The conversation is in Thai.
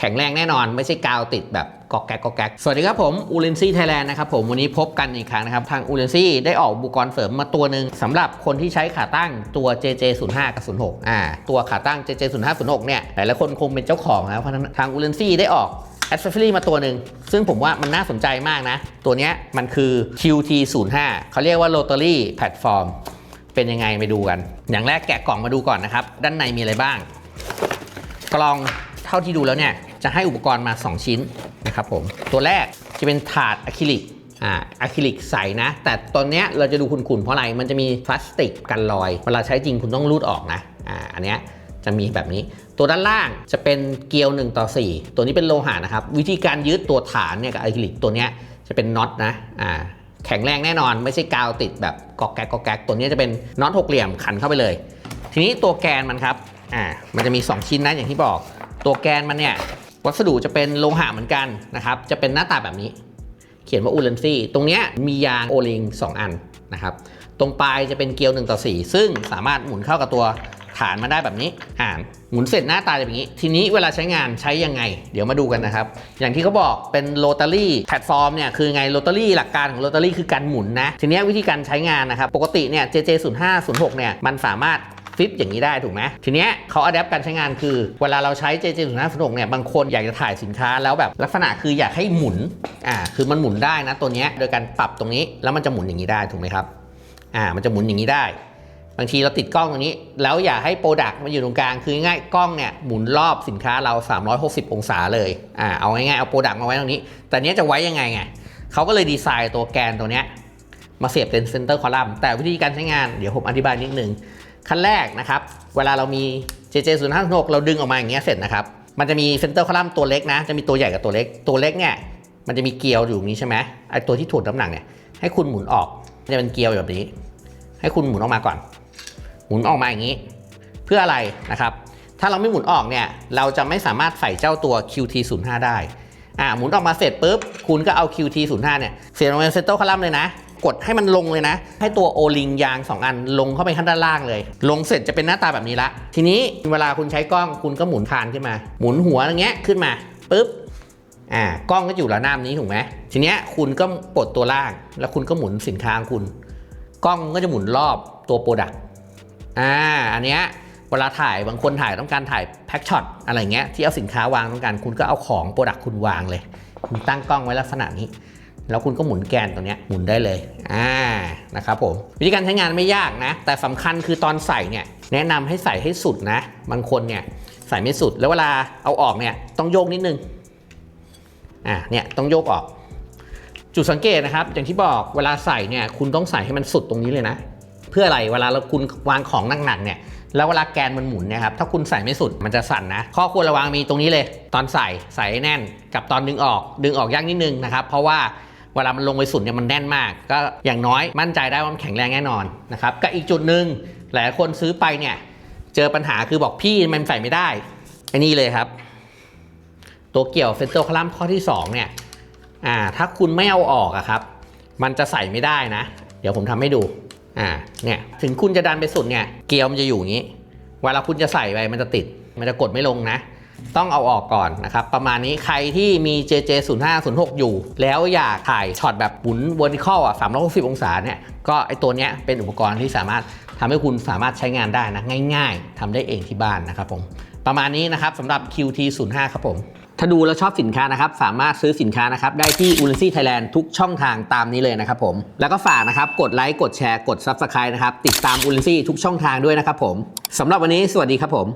แข็งแรงแน่นอนไม่ใช่กาวติดแบบกอกแก๊กกอกแก๊กสวัสดีครับผมอูเลนซี่ไทยแลนด์นะครับผมวันนี้พบกันอีกครั้งนะครับ ทางอูเลนซี่ได้ออกอุปกรณ์เสริมมาตัวหนึ่งสำหรับคนที่ใช้ขาตั้งตัว JJ05 กับ 06อ่าตัวขาตั้ง JJ05 06เนี่ยหลายๆคนคงเป็นเจ้าของแล้วเพราะนั้นทางอูเลนซี่ได้ออกแอ c เซสซอรี่มาตัวหนึ่ง ซึ่งผมว่ามันน่าสนใจมากนะ ตัวนี้มันคือ QT05 เขาเรียกว่า Rotary Platform เป็นยังไงไปดูกัน อย่างแรกแกะกล่องมาดูก่อนนะครับ ด้านในมีอะไรบ้าง กล่องเท่าที่ดูแล้วเนี่ย จะให้อุปกรณ์มา 2 ชิ้นนะครับผม ตัวแรกจะเป็นถาดอะคริลิกอ่าอะคริลิกใสนะ แต่ตอนเนี้ยเราจะดูขุ่นๆเพราะอะไร มันจะมีพลาสติกกันรอย เวลาใช้จริงคุณต้องรูดออกนะ อ่า อันเนี้ยจะมีแบบนี้ ตัวด้านล่างจะเป็นเกลียว1ต่อ4 ตัวนี้เป็นโลหะนะครับ วิธีการยึดตัวฐานเนี่ยกับอะคริลิกตัวเนี้ยจะเป็นน็อตนะ อ่า แข็งแรงแน่นอน ไม่ใช่กาวติดแบบกอกแก๊กกอกแก๊กตัวนี้จะเป็นน็อตหกเหลี่ยมขันเข้าไปเลย ทีนี้ตัวแกนมันครับ อ่า มันจะมี 2 ชิ้นนะอย่างที่บอก ตัวแกนมันเนี่ย วัสดุจะเป็นโลหะเหมือนกันนะครับ จะเป็นหน้าตาแบบนี้ เขียนว่าอูเลนซี่ ตรงเนี้ยมียางโอลิง2 อันนะครับ ตรงปลายจะเป็นเกลียว1ต่อ4 ซึ่งสามารถหมุนเข้ากับตัวฐานมาได้แบบนี้ อ่าหมุนเสร็จหน้าตาจะเป็นอย่างนี้ ทีนี้เวลาใช้งานใช้ยังไง เดี๋ยวมาดูกันนะครับ อย่างที่เขาบอกเป็นโรตารี่แพลตฟอร์มเนี่ยคือไงโรตารี่หลักการของโรตารี่คือการหมุนนะ ทีนี้วิธีการใช้งานนะครับ ปกติเนี่ย JJ05 06เนี่ยมันสามารถ ฟิปอย่างนี้ได้ถูกไหมทีเนี้ยเขาอัดแอปการใช้งานคือ เวลาเราใช้ JJ05 06เนี่ยบางคนอยากจะถ่ายสินค้าแล้วแบบลักษณะคืออยากให้หมุนอ่าคือมันหมุนได้นะตัวเนี้ยโดยการปรับตรงนี้แล้วมันจะหมุนอย่างนี้ได้ถูกไหมครับอ่ามันจะหมุนอย่างนี้ได้ บางทีเราติดกล้องตรงนี้ แล้วอยากให้โปรดักต์มันอยู่ตรงกลางคือง่ายกล้องเนี่ยหมุนรอบสินค้าเรา 360 องศาเลยอ่าเอาง่ายๆเอาโปรดักต์มาไว้ตรงนี้ แต่เนี้ยจะไว้ยังไงไงเขาก็เลยดีไซน์ตัวแกนตัวเนี้ยมาเสียบเป็นเซนเตอร์คอลัมน์แต่วิธีการใช้งานเดี๋ยวผมอธิบายนิดนึง ขั้นแรกนะครับ เวลาเรามี JJ056 เราดึงออกมาอย่างเงี้ยเสร็จนะครับ มันจะมีเซนเตอร์คอลัมน์ตัวเล็กนะ จะมีตัวใหญ่กับตัวเล็ก ตัวเล็กเนี่ย มันจะมีเกลียวอยู่นี้ใช่ไหมไอตัวที่ถ่วงน้ำหนักเนี่ย ให้คุณหมุนออก จะเป็นเกลียวแบบนี้ ให้คุณหมุนออกมาก่อน หมุนออกมาอย่างนี้ เพื่ออะไรนะครับ ถ้าเราไม่หมุนออกเนี่ย เราจะไม่สามารถใส่เจ้าตัว QT05 ได้ อ่า หมุนออกมาเสร็จปุ๊บ คุณก็เอา QT05 เนี่ย เสียบลงในเซนเตอร์คอลัมน์เลยนะ กดให้มันลงเลยนะ ให้ตัวโอลิงยาง 2 อันลงเข้าไปข้างด้านล่างเลย ลงเสร็จจะเป็นหน้าตาแบบนี้ละ ทีนี้เวลาคุณใช้กล้องคุณก็หมุนคานขึ้นมา หมุนหัวอย่างเงี้ยขึ้นมาปุ๊บอ่ากล้องก็อยู่ระนาบนี้ถูกไหมทีเนี้ยคุณก็ปลดตัวล่าง แล้วคุณก็หมุนสินค้าของคุณ กล้องก็จะหมุนรอบตัวโปรดักต์อ่าอันเนี้ยเวลาถ่ายบางคนถ่ายต้องการถ่ายแพ็กช็อตอะไรเงี้ยที่เอาสินค้าวางต้องการคุณก็เอาของโปรดักต์คุณวางเลย คุณตั้งกล้องไว้ลักษณะนี้ แล้วคุณก็หมุนแกนตัวนี้หมุนได้เลยอ่านะครับผมวิธีการใช้งานไม่ยากนะ แต่สำคัญคือตอนใส่เนี่ยแนะนำให้ใส่ให้สุดนะ บางคนเนี่ยใส่ไม่สุดแล้วเวลาเอาออกเนี่ยต้องโยกนิดนึงอ่าเนี่ยต้องโยกออก จุดสังเกตนะครับ อย่างที่บอกเวลาใส่เนี่ยคุณต้องใส่ให้มันสุดตรงนี้เลยนะ เพื่ออะไรเวลาเราคุณวางของหนักๆเนี่ยแล้วเวลาแกนมันหมุนนี่ยครับ ถ้าคุณใส่ไม่สุดมันจะสั่นนะ ข้อควรระวังมีตรงนี้เลย ตอนใส่ใส่แน่นกับตอนดึงออก ดึงออกยากนิดนึงนะครับ เพราะว่า เวลามันลงไปสุดเนี่ยมันแน่นมาก ก็อย่างน้อยมั่นใจได้ว่ามันแข็งแรงแน่นอนนะครับกับอีกจุดหนึ่งหลายคนซื้อไปเนี่ยเจอปัญหาคือบอกพี่มันใส่ไม่ได้ไอ้นี่เลยครับ ตัวเกี่ยวเซนเตอร์คลัมข้อที่สองเนี่ยอ่าถ้าคุณไม่เอาออกอะครับ มันจะใส่ไม่ได้นะ เดี๋ยวผมทำให้ดูอ่าเนี่ยถึงคุณจะดันไปสุดเนี่ยเกลียวมันจะอยู่อย่างนี้ เวลาคุณจะใส่ไปมันจะติด มันจะกดไม่ลงนะ ต้องเอาออกก่อนนะครับ ประมาณนี้ใครที่มี JJ 0 5 0 6อยู่ แล้วอยากถ่ายช็อตแบบหมุน vertical อะ360 องศาเนี่ย ก็ไอตัวเนี้ยเป็นอุปกรณ์ที่สามารถทำให้คุณสามารถใช้งานได้นะ ง่ายๆทำได้เองที่บ้านนะครับผม ประมาณนี้นะครับสำหรับ QT 0 5ครับผม ถ้าดูแล้วชอบสินค้านะครับ สามารถซื้อสินค้านะครับ ได้ที่ u l นซี่ไทยแลนด์ทุกช่องทางตามนี้เลยนะครับผม แล้วก็ฝากนะครับ กดไลค์ กดแชร์ กด Subscribe นะครับ ติดตาม u l นซี่ทุกช่องทางด้วยนะครับผมสำหรับวันนี้สวัสดีครับผม